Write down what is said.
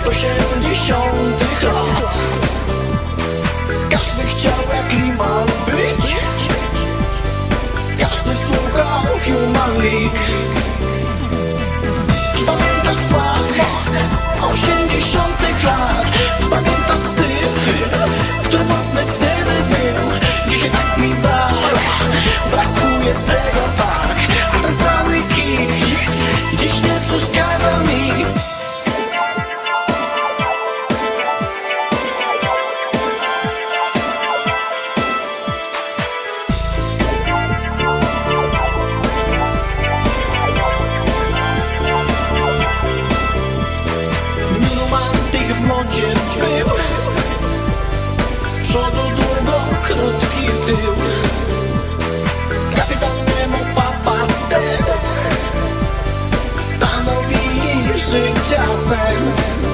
lato 70 lat. Każdy chciał jak Liman być. Każdy słuchał Human League. Pamiętasz smak 80 lat? Pamiętasz styl, który mocny wtedy był Dzisiaj tak mi brak, brakuje tego tak. A ten cały kick dziś nie przeszkadza mi. shake your.